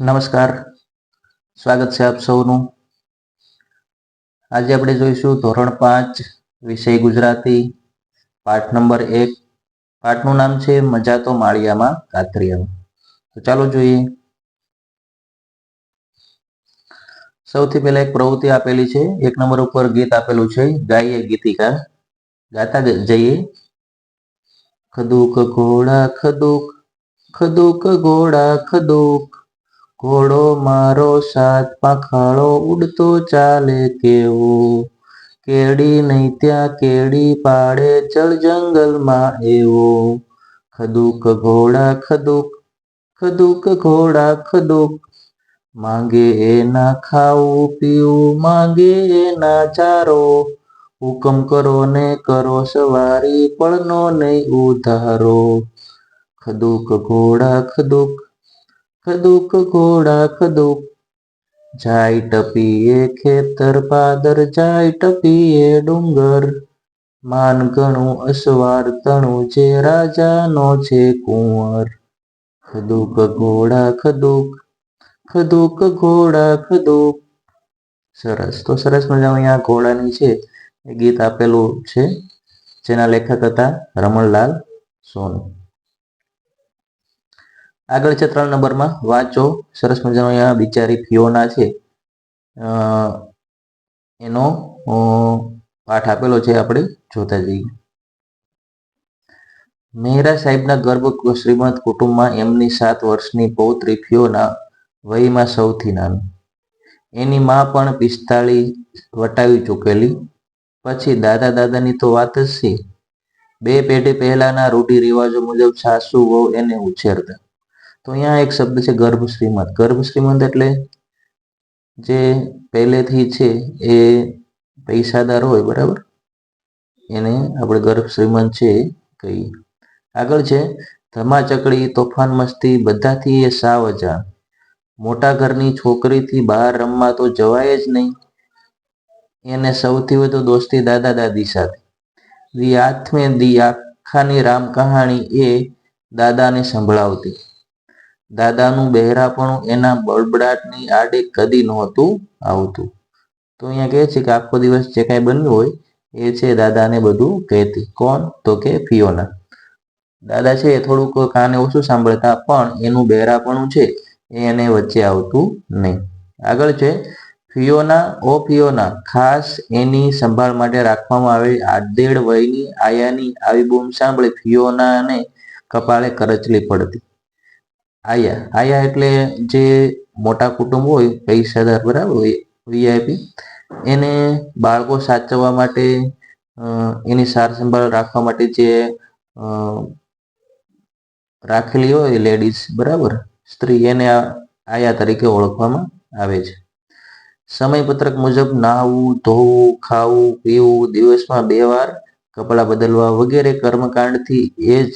નમસ્કાર. સ્વાગત છે આપ સૌનું. આજે આપણે જોઈશું ધોરણ પાંચ, વિષય ગુજરાતી, પાઠ નંબર એક. પાઠનું નામ છે મજા તો માળિયામાં કાતરિયામાં તો ચાલો જોઈએ. સૌથી પહેલા એક પ્રવૃત્તિ આપેલી છે. એક નંબર ઉપર ગીત આપેલું છે. ગાઈએ ગીતિકા. ગાતા જઈએ. ખદુક, ઘોડા, ખદુક. ખદુક, ઘોડા, ખદુક. ઘોડો મારો સાત પાંખાળો ઉડતો ચાલે કેવો કેડી નહીં ત્યાં કેડી પાડે જળ જંગલમાં એવો. ખદુક ઘોડા, ખદુક ખદુક ઘોડા, ખદુક. માંગે એના ખાવું, પીવું, માંગે એના ચારો. હુકમ કરો ને કરો સવારી, પળનો નહીં ઉધારો. ખદુક ઘોડા, ખદુક ખદુક ઘોડા ખદુક. જાય ટપીએ ખેતર પાદર, જાય ટપીએ ડુંગર. માન ગણું અસવાર તણું જે રાજાનો છે કુંવર. ખદુક ઘોડા ખદુક ખદુક ઘોડા ખદુક. સરસ, તો સરસ મજા અહીંયા ઘોડાની છે એ ગીત આપેલું છે, જેના લેખક હતા રમણલાલ સોની. આગળ છે ત્રણ નંબરમાં. વાંચો. સરસ મજાનો અહીંયા બિચારી ફિયોના છે. એનો પાઠ આપેલો છે આપણે. જોતા જઈએ. મેહરા સાહેબના ગર્ભ શ્રીમંત કુટુંબમાં એમની સાત વર્ષની પૌત્રી ફિયોના વયમાં સૌથી નાની. એની માં પણ પિસ્તાળી વટાવી ચૂકેલી. પછી દાદા દાદાની તો વાત જ છે. બે પેઢી પહેલાના રૂઢિ રિવાજો મુજબ સાસુ, વહુ એને ઉછેરતા. તો અહીંયા એક શબ્દ છે ગર્ભ શ્રીમંત. ગર્ભ શ્રીમંત એટલે જે પહેલેથી છે એ પૈસાદાર હોય, બરાબર? એને આપણે ગર્ભ શ્રીમંત છે કહીએ. આગળ છે, ધમાચકડી, તોફાન મસ્તી, બધાથી એ સાવ અજાણ. મોટા ઘરની છોકરીથી બહાર રમવા તો જવાય જ નહીં. એને સૌથી વધુ દોસ્તી દાદા દાદી સાથે. દી આથમે દી આખાની રામ કહાણી એ દાદાને સંભળાવતી. દાદાનું બહેરાપણું એના બળબડાટની આડે કદી નહોતું આવતું. તો અહીંયા કહે છે કે આખો દિવસ જે કાંઈ બન્યું હોય એ છે દાદાને બધું કહેતી. કોણ? તો કે ફિયોના. દાદા છે એ થોડુંક કાને ઓછું સાંભળતા, પણ એનું બહેરાપણું છે એ એને વચ્ચે આવતું નહીં. આગળ છે, ફિયોના, ઓ ફિયોના, ખાસ એની સંભાળ માટે રાખવામાં આવેલી આડેડ વયની આયાની આવી બૂમ સાંભળી ફિયોનાને કપાળે કરચલી પડતી. આયા. આયા એટલે જે મોટા કુટુંબ હોય, પૈસાદાર બરાબર વીઆઈપી એને બાળકો સાચવવા માટે એની સાર સંભાળ રાખવા માટે જે રાખેલી હોય લેડીઝ બરાબર? સ્ત્રી એને આયા તરીકે ઓળખવામાં આવે છે. સમયપત્રક મુજબ નાહવું, ધોવું, ખાવું, પીવું, દિવસમાં બે વાર કપડાં બદલવા વગેરે કર્મકાંડથી એ જ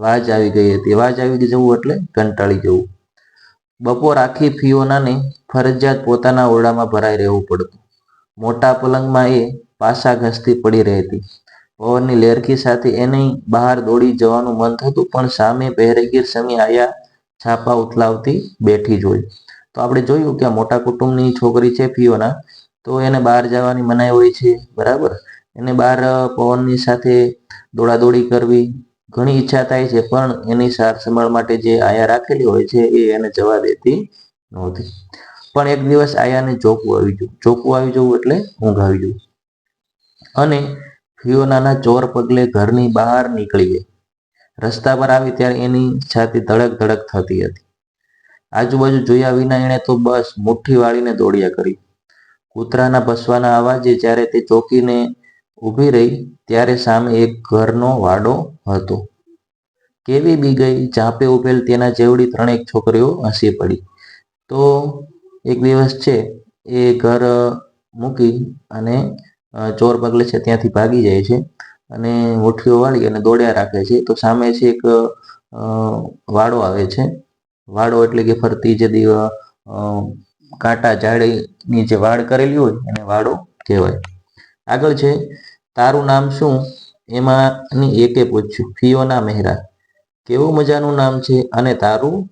વાજ આવી ગઈ હતી. વાજ આવી જવું એટલે કંટાળી જવું. બપોર આખી ફિયોનાને ફરજિયાત પોતાના ઓરડામાં ભરાઈ રહેવું પડતું. મોટા પલંગમાં એ પાસા ઘસતી પડી રહેતી. પવનની લેરકી સાથે એને બહાર દોડી જવાનું મન થતું, પણ સામે પહેરેગીર સમી આયા છાપા ઉથલાવતી બેઠી જોઈ. તો આપણે જોયું કે આ મોટા કુટુંબની છોકરી છે ફિયોના તો એને બહાર જવાની મનાઈ હોય છે. બરાબર? એને બહાર પવનની સાથે દોડાદોડી કરવી ઘણી ઈચ્છા થાય છે, પણ એની સાર સંભાળ માટે જે આયા રાખેલી હોય છે, એ એને જવા દેતી નહોતી. પણ એક દિવસ આયાને ચોકવું આવી જવું ચોકવું આવી જવું એટલે ઊંઘ આવી જવું અને ફિયોનાના ચોર પગલે ઘરની બહાર નીકળી ગઈ. રસ્તા પર આવી ત્યારે એની છાતી ધડક ધડક થતી હતી. આજુબાજુ જોયા વિના એણે તો બસ મુઠ્ઠી વાળીને દોડ્યા કરી. કૂતરાના ભસવાના અવાજે જ્યારે તે ચોકીને ઊભી રહી ત્યારે સામે એક ઘરનો વાડો હતો. કેવી બી ગઈ ચાપે ઉભેલ તેના જેવડી ત્રણેક છોકરીઓ હસી પડી. તો એક દિવસ છે, એ ઘર મૂકી અને ચોર પગલે છે ત્યાંથી ભાગી જાય છે અને મુઠ્ઠીઓ વાળી અને દોડ્યા રાખે છે. તો સામે છે એક વાડો આવે છે. વાડો એટલે કે ફરતી જે દીવા કાંટા ઝાડીની જે વાડ કરેલી હોય એને વાડો કહેવાય. આગળ છે. તારું નામ શું? એમાંની એકે પૂછ્યું. ફિયોના મહેરા. કેવું મજાનું નામ છે? અને તારું?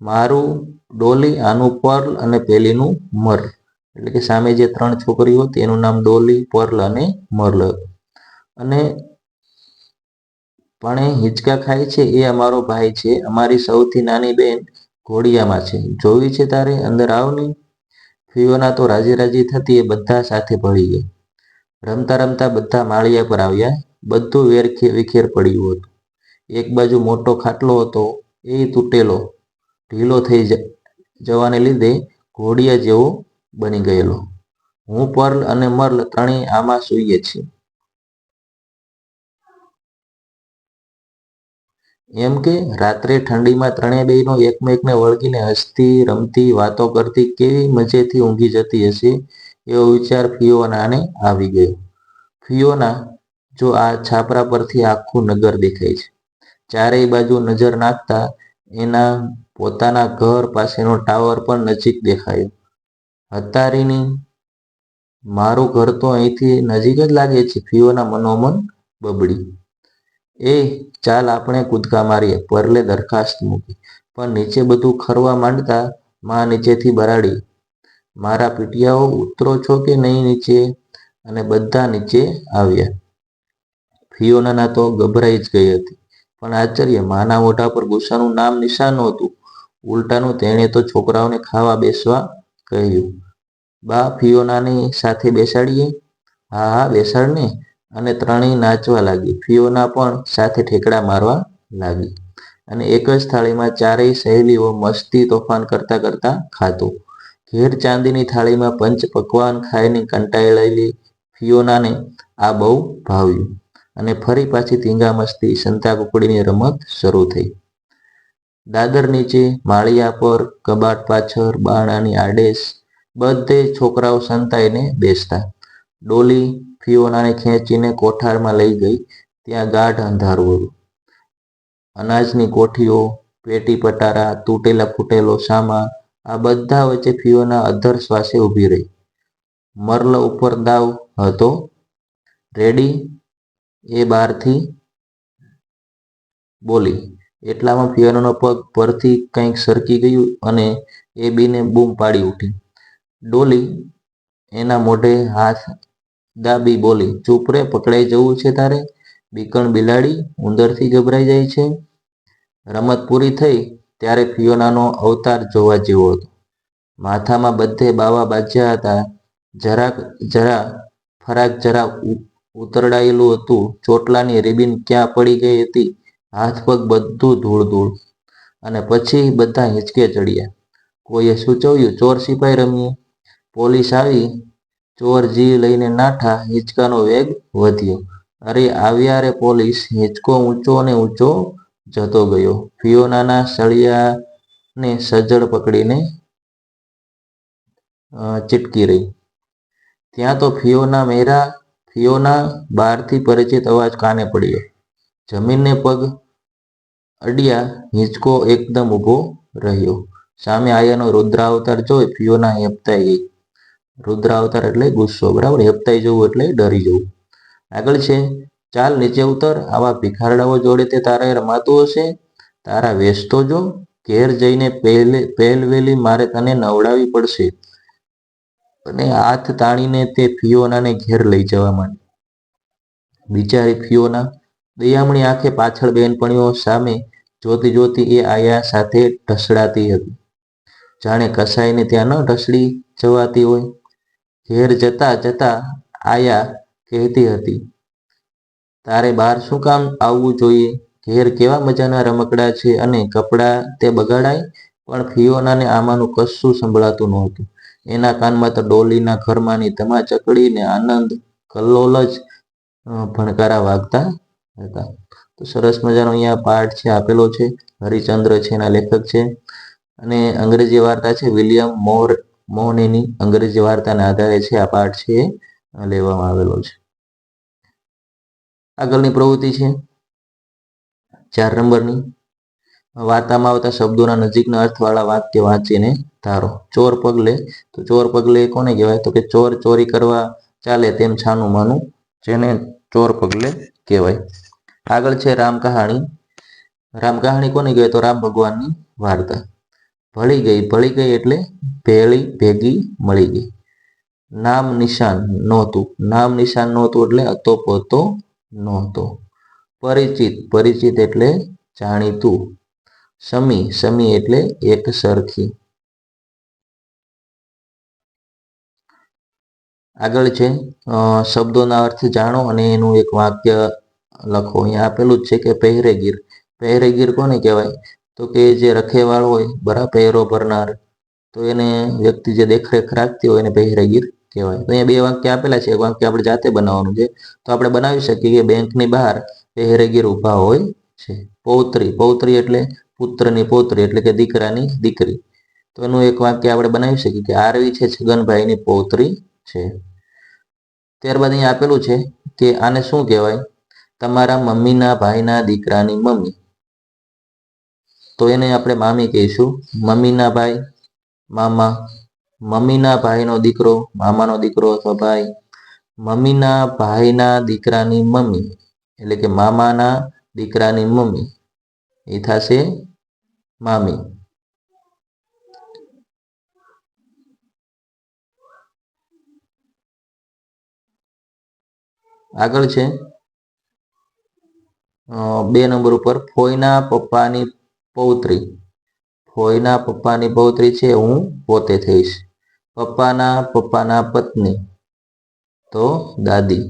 મારું ડોલી, આનું પર્લ અને પેલીનું મર્લ. એટલે કે સામે જે ત્રણ છોકરીઓ તેનું નામ ડોલી, પર્લ અને મર્લ. અને પણ હિંચકા ખાય છે, એ અમારો ભાઈ છે. અમારી સૌથી નાની બેન ઘોડિયામાં છે. જોવી છે તારે? અંદર આવની ફીઓના તો રાજી રાજી થતી એ બધા સાથે ભળી ગઈ. રમતા રમતા બધા માળિયા પર આવ્યા. બધું વેર વિખેર પડ્યું હતું. એક બાજુ મોટો ખાટલો હતો, એ તૂટેલો. ઢીલો થઈ જવાને લીધે ઘોડિયા જેવો બની ગયેલો. હું પર્લ અને મર્લ ત્રણેય આમાં સૂઈએ છીએ. એમ કે રાત્રે ઠંડીમાં ત્રણેય બહેનો એકમેકને વળગીને હસતી, રમતી, વાતો કરતી કેવી મજેથી ઊંઘી જતી હશે એવો વિચાર ફિયોનાને આવી ગયો. ફિયોના જો આ છાપરા પરથી આખું નગર દેખાય છે. ચારેય બાજુ નજર નાખતા એના પોતાના ઘર પાસેનો ટાવર પણ નજીક દેખાયો. હતારીની મારું ઘર તો અહીંથી નજીક જ લાગે છે, ફિયોના મનોમન બબડી. એ ચાલ આપણે કૂદકા મારીએ, પરલે દરખાસ્ત મૂકી. પણ નીચે બધું ખરવા માંડતા માં નીચેથી બરાડી મારા પીટિયાઓ ઉતરો છો કે નહીં નીચે? અને બધા નીચે આવ્યા. ફિયોનાના તો ગભરાઈ જ ગઈ હતી. પણ આશ્ચર્ય, માના મોઢા પર ગુસ્સાનું નામ નિશાન નહોતું. ઉલટાનું તેણે તો છોકરાઓને ખાવા બેસવા કહ્યું. બા, ફિયોનાની સાથે બેસાડીએ? હા હા, બેસાડને. અને ત્રણેય નાચવા લાગી. ફિયોના પણ સાથે ઠેકડા મારવા લાગી. અને એક જ થાળીમાં ચારેય સહેલીઓ મસ્તી તોફાન કરતા કરતા ખાતું ઘેર ચાંદીની થાળીમાં પંચ પકવાન ખાઈને કંટાળેલી ફિયોનાને આ બહુ ભાવ્યું અને ફરી પાછી તીંગા મસ્તી સંતા કુકડીની રમત શરૂ થઈ. દાદર નીચે, માળિયા પર, કબાટ પાછળ, બાણાની આડેસ, બધે છોકરાઓ સંતાઈને બેસતા. ડોલી ફિયોનાને ખેંચીને કોઠારમાં લઈ ગઈ, ત્યાં ગાઢ અંધારું હતું. અનાજની કોઠીઓ પેટી પટારા તૂટેલા ફૂટેલો સામા આ બધા વચ્ચે ફિયોના અધર શ્વાસે ઊભી રહી. મર્લ ઉપર દાવ હતો. રેડી? એ બહારથી બોલી. એટલામાં ફિયોનાનો પગ પરથી કંઈક સરકી ગયું અને એ બીને બૂમ પાડી ઉઠી. ડોલી, એના મોઢે હાથ દાબી બોલી, ચૂપ રે, પકડાઈ જવું છે તારે? બીકણ બિલાડી ઉંદરથી ગભરાઈ જાય છે? રમત પૂરી થઈ? ત્યારે ફિયોનાનો અવતાર જોવા જેવો હતો. માથામાં બધે બાવા બાજ્યા હતા. જરાક, જરા, ફરાક જરા ઉતરડાયેલું હતું. ચોટલાની રિબીન ક્યાં પડી ગઈ હતી? હાથ પગ બધું ધૂળ ધૂળ. અને પછી બધા હિંચકે ચડ્યા. કોઈએ સૂચવ્યું, ચોર સિપાઈ રમીએ. પોલીસ આવી. ચોર જી લઈને નાઠા. હિંચકાનો વેગ વધ્યો. અરે, આવ્યા રે પોલીસ. હિંચકો ઊંચો ને ઊંચો જતો ગયો. ફિયોનાના સળિયાને સજ્જડ પકડીને ચીટકી રહી. ત્યાં તો ફિયોના મેરા, ફિયોના બહારથી પરિચિત અવાજ કાને પડ્યો? જમીનને પગ અડ્યા, હિંચકો એકદમ ઊભો રહ્યો. સામે આયાનો રુદ્રાવતાર જોઈ ફિયોના હેપતાઈ ગઈ. રુદ્રાવતાર એટલે ગુસ્સો, બરાબર? હેપતાઈ જવું એટલે ડરી જવું. આગળ છે ચાલ નીચે ઉતર, આવા ભિખારડાઓ જોડે તે તારે રમાતું હશે? તારા વેશ જો, ઘેર જઈને પહેલે, પહેલવેલી મારે તને નવડાવી પડશે. અને હાથ તાણીને તે ફિયોનાને ઘેર લઈ જવા માંડી. બિચારી ફિયોના દયામણી આંખે પાછળ બેનપણીઓ સામે જોતી જોતી એ આયા સાથે ઢસડાતી હતી. જાણે કસાઈને ત્યાં ન ઢસડી જવાતી હોય. ઘેર જતા જતા આયા કહેતી હતી તારે બહાર શું કામ આવવું જોઈએ? ઘેર કેવા મજાના રમકડા છે અને કપડાં તે બગાડાય? પણ ફિયોનાને આમાંનું કશું સંભળાતું નહોતું. એના કાનમાં તો ડોલીના ઘરમાંની ધમાચકડી ચકડીને આનંદ કલ્લોલ જ ભણકારા વાગતા હતા. તો સરસ મજાનો અહીંયા પાઠ છે, આપેલો છે. હરિચંદ્ર છે, એના લેખક છે. અને અંગ્રેજી વાર્તા છે, વિલિયમ મોર, મોનેની અંગ્રેજી વાર્તાના આધારે છે, આ પાઠ છે લેવામાં આવેલો છે. આગળની પ્રવૃત્તિ છે. ચાર નંબરની. વાર્તામાં આવતા શબ્દોના નજીકના અર્થવાળા વાક્ય વાંચીને ધારો. ચોર પગલે. તો ચોર પગલે કોને કહેવાય? તો કે ચોર ચોરી કરવા ચાલે તેમ છાનું માનું જેને ચોર પગલે કહેવાય. આગળ છે રામ કહાણી. રામ કહાણી કોને કહેવાય? તો રામ ભગવાનની વાર્તા. ભળી ગઈ. ભળી ગઈ એટલે ભેળી, ભેગી, મળી ગઈ. નામ નિશાન નહોતું. નામ નિશાન નહોતું એટલે અતો પોતો નહોતો. પરિચિત પરિચિત એટલે જાણીતું. સમી સમી એટલે એક સરખી. આગળ છે શબ્દોના અર્થ જાણો અને એનું એક વાક્ય લખો. અહીંયા આપેલું જ છે કે પહેરેગીર. પહેરેગીર કોને કહેવાય? તો કે જે રખેવાળ હોય, બરાબર, પહેરો ભરનાર, તો એને વ્યક્તિ જે દેખરેખ રાખતી હોય એને પહેરેગીર કહેવાય. તો અહીંયા બે વાક્ય આપેલા છે. એક વાક્ય આપણે જાતે બનાવવાનું છે. તો આપણે બનાવી શકીએ કે બેંકની બહાર પહેરેગીર ઊભા હોય છે. પૌત્રી. પૌત્રી એટલે પુત્રની પૌત્રી એટલે કે દીકરાની દીકરી. તો એનું એક વાક્ય આપણે બનાવી શકીએ કે આરવી છે છગનભાઈની પૌત્રી છે. ત્યારબાદ અહીંયા આપેલું છે કે આને શું કહેવાય? તમારા મમ્મીના ભાઈના દીકરાની મમ્મી. તો એને આપણે મામી કહીશું. મમ્મીના ભાઈ, મામા મમ્મીના ભાઈનો દીકરો, મામાનો દીકરો અથવા ભાઈ, મમ્મીના ભાઈના દીકરાની મમ્મી, એટલે કે મામાના દીકરાની મમ્મી, એ થશે મામી. આગળ છે. બે નંબર ઉપર, ફોઈના પપ્પાની પૌત્રી. ફોઈના પપ્પાની પૌત્રી છે, હું પોતે થઈશ. પપ્પાના પપ્પાના પત્ની તો દાદી.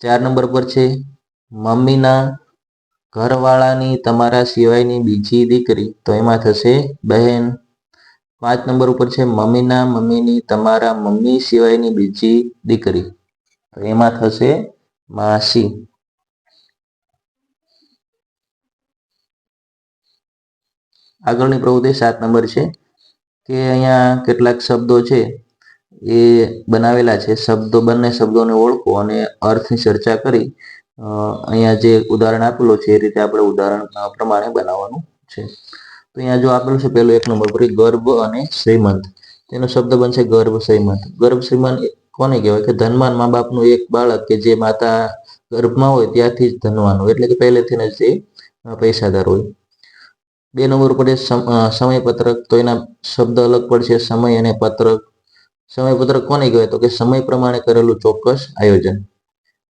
ચાર નંબર પર છે. મમ્મીના ઘરવાળાની તમારા સિવાયની બીજી દીકરી તો એમાં થશે બહેન. પાંચ નંબર ઉપર છે મમ્મીના મમ્મીની તમારા મમ્મી સિવાયની બીજી દીકરી તો એમાં થશે માસી. આગળની પ્રવૃત્તિ સાત નંબર છે. કે અહીંયા કેટલાક શબ્દો છે, એ બનાવેલા છે. શબ્દો, બંને શબ્દોને ઓળખો અને અર્થની ચર્ચા કરી. અહીંયા જે ઉદાહરણ આપેલું છે, એ રીતે આપણે ઉદાહરણ પ્રમાણે બનાવવાનું છે. તો અહીંયા જો આપેલું છે, પહેલું એક નંબર પર, ગર્ભ અને શ્રીમંત તેનો શબ્દ બનશે ગર્ભ શ્રીમંત ગર્ભ શ્રીમંત કોને કહેવાય? કે ધનવાન મા બાપનું એક બાળક કે જે માતા ગર્ભમાં હોય, ત્યાંથી જ ધનવાન હોય. એટલે કે પહેલેથી જ તે પૈસાદાર હોય. બે નંબર ઉપર છે સમ- સમયપત્રક, તો એના શબ્દ અલગ પડશે, સમય અને પત્રક. સમયપત્રક કોને કહેવાય? તો કે સમય પ્રમાણે કરેલું ચોક્કસ આયોજન.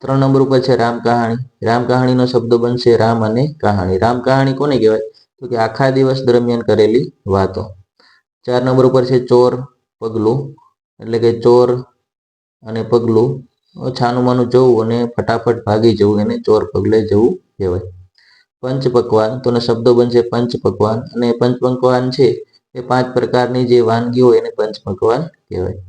ત્રણ નંબર ઉપર છે રામ કહાણી. રામ કહાણીનો શબ્દ બનશે રામ અને કહાણી. રામ કહાણી કોને કહેવાય? તો કે આખા દિવસ દરમિયાન કરેલી વાતો. ચાર નંબર ઉપર છે ચોર, પગલું. એટલે કે ચોર અને પગલું. છાનું માનું જવું અને ફટાફટ ભાગી જવું એને ચોર પગલે જવું કહેવાય. પંચ પકવાન તો શબ્દો બનશે પંચ પકવાન અને પંચ પકવાન છે એ પાંચ પ્રકારની જે વાનગી એને પંચ પકવાન કહેવાય.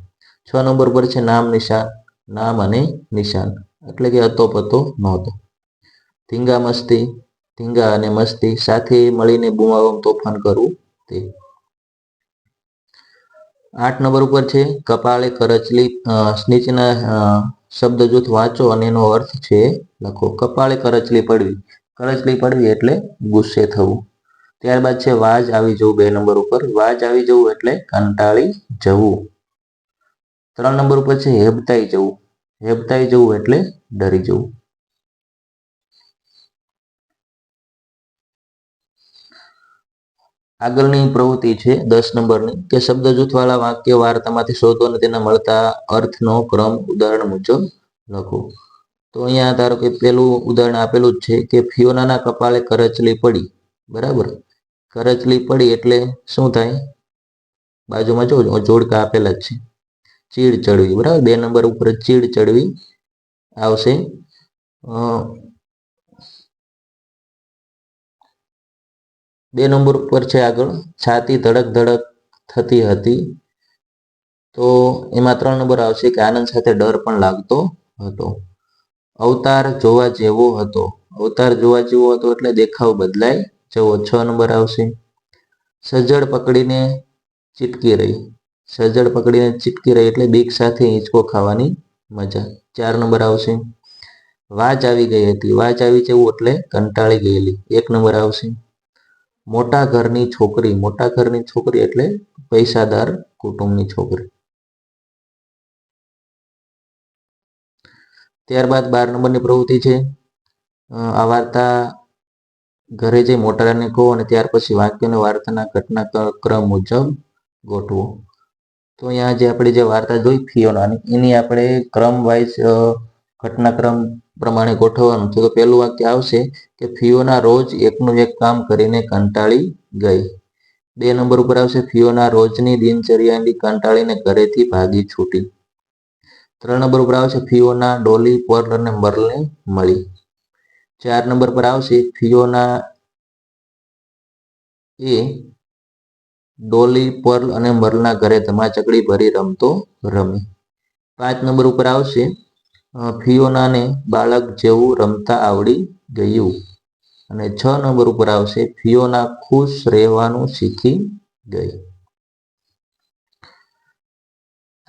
છ નંબર પર છે નામ નિશાન. નામ અને નિશાન. એટલે કે હતો પતો નહોતો. ધીંગા મસ્તી. ધીંગા અને મસ્તી સાથે મળીને બુમાબુમ તોફાન કરવું તે. આઠ નંબર ઉપર છે કપાળે કરચલી નીચેના શબ્દ જૂથ વાંચો અને એનો અર્થ છે લખો. કપાળે કરચલી પડવી. કરચલી પડવી એટલે ગુસ્સે થવું. ત્યારબાદ છે વાજ આવી જવું બે નંબર ઉપર. વાજ આવી જવું એટલે કંટાળી જવું. ત્રણ નંબર ઉપર છે હેબતાઈ જવું. હેબતાઈ જવું એટલે ડરી જવું. આગળની પ્રવૃત્તિ છે દસ નંબરની, કે શબ્દ જૂથવાળા વાક્ય વાર્તામાંથી શોધો અને તેના મળતા અર્થનો ક્રમ ઉદાહરણ મુજબ લખો. તો અહીંયા ધારો કે પેલું ઉદાહરણ આપેલું જ છે કે ફિયોનાના કપાળે કરચલી પડી, બરાબર? કરચલી પડી એટલે શું થાય? બાજુમાં જો જોડકા આપેલા જ છે. ચીડ ચડવી, બરાબર? બે નંબર ઉપર ચીડ ચડવી આવશે. બે નંબર ઉપર છે આગળ, છાતી ધડક ધડક થતી હતી. તો એમાં ત્રણ નંબર આવશે કે આનંદ સાથે ડર પણ લાગતો હતો. અવતાર જોવા જેવો હતો. અવતાર જોવા જેવો હતો એટલે દેખાવ બદલાય. જવો છ નંબર આવશે. સજ્જડ પકડીને ચીટકી રહી. સજ્જડ પકડીને ચીટકી રહી એટલે બીક સાથે હિંચકો ખાવાની મજા. ચાર નંબર આવશે. વાજ આવી ગઈ હતી. વાજ આવી જવું એટલે કંટાળી ગયેલી. એક નંબર આવશે. મોટા ઘરની છોકરી. મોટા ઘરની છોકરી એટલે પૈસાદાર કુટુંબની છોકરી. ત્યારબાદ બાર નંબરની પ્રવૃત્તિ છે. આ વાર્તા ઘરે જઈ મોટાને કહો અને ત્યાર પછી વાક્યોને વાર્તાના ઘટના ક્રમ મુજબ ગોઠવો. તો અહીંયા જે આપણે જે વાર્તા જોઈ ફિયોનાની એની આપણે ક્રમ વાઇઝ ઘટનાક્રમ પ્રમાણે ગોઠવવાનું છે. તો પહેલું વાક્ય આવશે કે ફિયોના રોજ એકનું એક કામ કરીને કંટાળી ગઈ. બે નંબર ઉપર આવશે ફિયોના રોજની દિનચર્યાની કંટાળીને ઘરેથી ભાગી છૂટી. ત્રણ નંબર ઉપર આવશે ફિયોના, ડોલી, પર્લ અને મર્લને મળી. ચાર નંબર પર આવશે ફિયોના એ ડોલી, પર્લ અને મર્લના ઘરે ધમાચકડી ભરી રમતો રમી. પાંચ નંબર ઉપર આવશે ફિયોનાને બાળક જેવું રમતા આવડી ગયું. અને છ નંબર ઉપર આવશે ફિયોના ખુશ રહેવાનું શીખી ગઈ.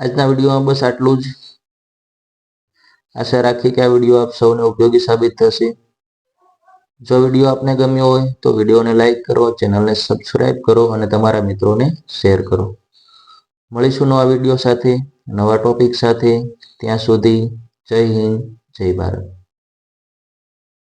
આજના વિડીયોમાં બસ આટલું જ. આશા રાખી કે આ વીડિયો આપ સૌને ઉપયોગી સાબિત થશે. જો વીડિયો આપને ગમ્યો હોય તો વિડીયોને લાઈક કરો, ચેનલને સબસ્ક્રાઈબ કરો અને તમારા મિત્રોને શેર કરો. મળીશું નવા વીડિયો સાથે, નવા ટોપિક સાથે. ત્યાં સુધી જય હિન્દ, જય ભારત.